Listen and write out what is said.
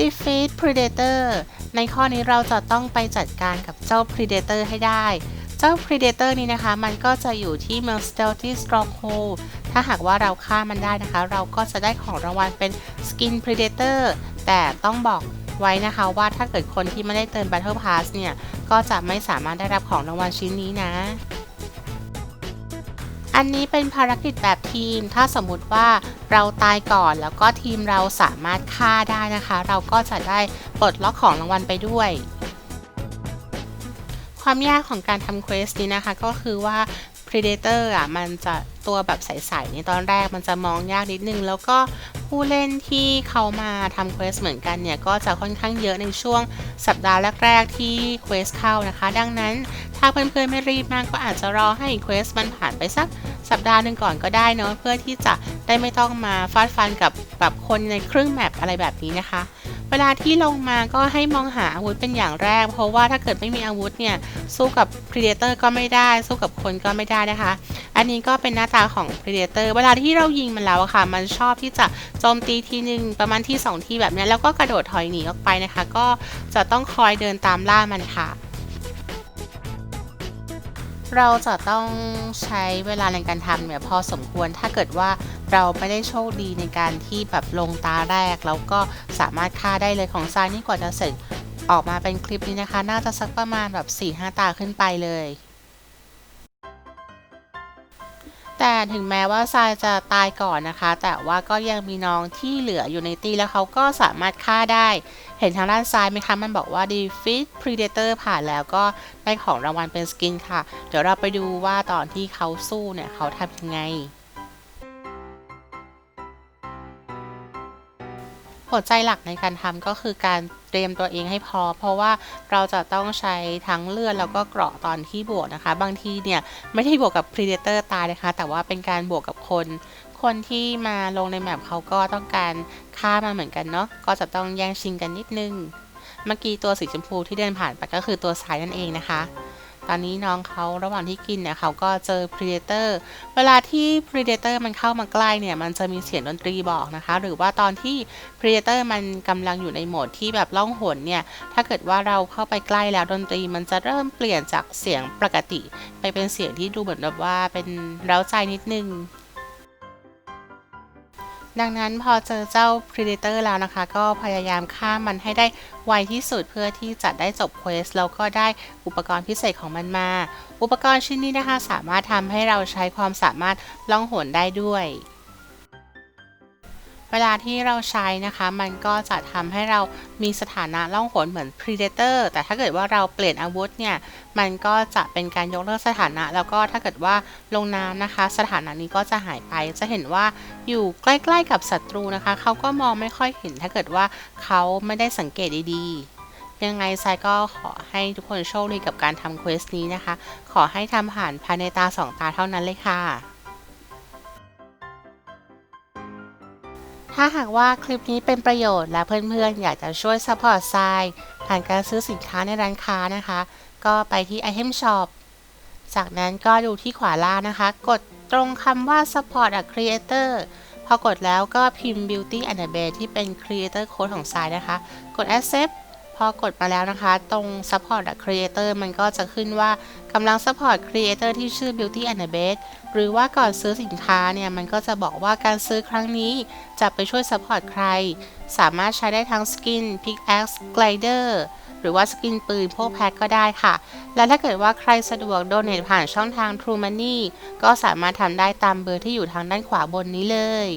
defeat predator ในข้อนี้เราจะต้องไปจัดการกับเจ้า predator ให้ได้ เจ้า predator นี้นะคะ มันก็จะอยู่ที่เมือง stealthy stronghold ถ้าหากว่าเราฆ่ามันได้นะคะ เราก็จะได้ของรางวัลเป็น skin predator แต่ต้องบอกไว้นะคะว่าถ้าเกิดคนที่ไม่ได้เติม battle pass เนี่ย ก็จะไม่สามารถได้รับของรางวัลชิ้นนี้นะ อันนี้เป็นภารกิจแบบทีม ถ้าสมมุติว่าเราตายก่อนแล้วก็ทีมเราสามารถฆ่าได้นะคะ เราก็จะได้ปลดล็อกของรางวัลไปด้วย ความยากของการทำเควสนี้นะคะ ก็คือว่า Predator อะมันจะตัวแบบใสๆในตอนแรกมันจะมองยากนิดนึง แล้วก็ ผู้เล่นที่เขามาทำเควสเหมือนกันเนี่ย ก็จะค่อนข้างเยอะในช่วงสัปดาห์แรกๆ ที่เควสเข้านะคะ ดังนั้นถ้าเพื่อนๆไม่รีบมากก็อาจจะรอให้เควสมันผ่านไปสักสัปดาห์หนึ่งก่อนก็ได้เนาะเพื่อที่จะได้ไม่ต้องมาฟาดฟันกับแบบคนในครึ่งแมปอะไรแบบนี้นะคะ เวลาที่ลงมาก็ให้มองหาอาวุธเป็นอย่างแรก เพราะว่าถ้าเกิดไม่มีอาวุธเนี่ยสู้กับ Predator ก็ไม่ได้ สู้กับคนก็ไม่ได้นะคะ อันนี้ก็เป็นหน้าตาของ Predator เวลาที่เรายิงมันแล้วอะค่ะ มันชอบที่จะโจมตีทีหนึ่งประมาณที่ 2 ทีแบบนี้แล้วก็กระโดดถอยหนีออกไปนะคะ ก็จะต้องคอยเดินตามล่ามันค่ะเราจะต้องใช้เวลาในการทำเนี่ยพอสมควรถ้าเกิดว่า เราไม่ได้โชคดีในการที่แบบลงตาแรก แล้วก็สามารถฆ่าได้เลยของซายนี่กว่าจะเสร็จออกมาเป็นคลิปนี้นะคะ น่าจะสักประมาณแบบ4-5 ตาขึ้นไปเลยแต่ถึงแม้ว่าทรายจะตายก่อนนะคะ แต่ว่าก็ยังมีน้องที่เหลืออยู่ในตีแล้วเขาก็สามารถฆ่าได้ เห็นทางด้านซ้ายไหมคะ มันบอกว่า defeat predator ผ่านแล้วก็ได้ของรางวัลเป็นสกินค่ะ เดี๋ยวเราไปดูว่าตอนที่เขาสู้เนี่ยเขาทำยังไง หัวใจหลักในการทำก็คือการเตรียมตัวเองให้พอเพราะว่าเราจะต้องใช้ทั้งเลือดแล้วก็เกราะตอนที่บวกนะคะ บางทีเนี่ยไม่ได้บวกกับ Predator ตายนะคะ แต่ว่าเป็นการบวกกับคน คนที่มาลงในแมปเขาก็ต้องการฆ่ามาเหมือนกันเนาะก็จะต้องแย่งชิงกันนิดนึง เมื่อกี้ตัวสีชมพูที่เดินผ่านไปก็คือตัวสายนั่นเองนะคะ ตอนนี้น้องเขาระหว่างที่กินเนี่ยเขาก็เจอ Predator เวลาที่ Predator มันเข้ามาใกล้เนี่ยมันจะมีเสียงดนตรีบอกนะคะ หรือว่าตอนที่ Predator มันกำลังอยู่ในโหมดที่แบบล่องหนเนี่ยถ้าเกิดว่าเราเข้าไปใกล้แล้วดนตรี มันจะเริ่มเปลี่ยนจากเสียงปกติ ไปเป็นเสียงที่ดูเหมือนแบบว่าเป็นเร้าใจนิดนึง ดังนั้นพอเจอเจ้า Predator แล้วนะคะ ก็พยายามฆ่ามันให้ได้ไวที่สุดเพื่อที่จะได้จบเควสแล้วก็ได้อุปกรณ์พิเศษของมันมา อุปกรณ์ชิ้นนี้นะคะ สามารถทำให้เราใช้ความสามารถล่องหนได้ด้วย เวลาที่เราใช้นะคะ มันก็จะทำให้เรามีสถานะล่องหนเหมือน Predator แต่ถ้าเกิดว่าเราเปลี่ยนอาวุธเนี่ย มันก็จะเป็นการยกเลิกสถานะ แล้วก็ถ้าเกิดว่าลงน้ำนะคะ สถานะนี้ก็จะหายไป จะเห็นว่าอยู่ใกล้ๆกับศัตรูนะคะ เขาก็มองไม่ค่อยเห็น ถ้าเกิดว่าเขาไม่ได้สังเกตดีๆ ยังไงไซก็ขอให้ทุกคนโชคดีกับการทำเควสนี้นะคะ ขอให้ทำผ่านภายในตาสองตาเท่านั้นเลยค่ะ ถ้าหากว่าคลิปนี้เป็นประโยชน์และเพื่อนๆ อยากจะช่วยซัพพอร์ตทรายผ่านการซื้อสินค้าในร้านค้านะคะ ก็ไปที่ Item Shop จากนั้นก็ดูที่ขวาล่างนะคะ กดตรงคำว่า Support a Creator พอกดแล้วก็พิมพ์ Beauty and the Bear ที่เป็น Creator Code ของทรายนะคะ กด Accept พอกดมาแล้วนะคะ ตรง Support Creator มันก็จะขึ้นว่ากำลัง Support Creator ที่ชื่อ Beauty and the Beast หรือว่าก่อนซื้อสินค้าเนี่ย มันก็จะบอกว่าการซื้อครั้งนี้จะไปช่วย Support ใคร สามารถใช้ได้ทั้งสกิน Pickaxe Glider หรือว่าสกินปืนพวกแพ็คก็ได้ค่ะ และถ้าเกิดว่าใครสะดวกโดเนทผ่านช่องทาง True Money ก็สามารถทำได้ตามเบอร์ที่อยู่ทางด้านขวาบนนี้เลย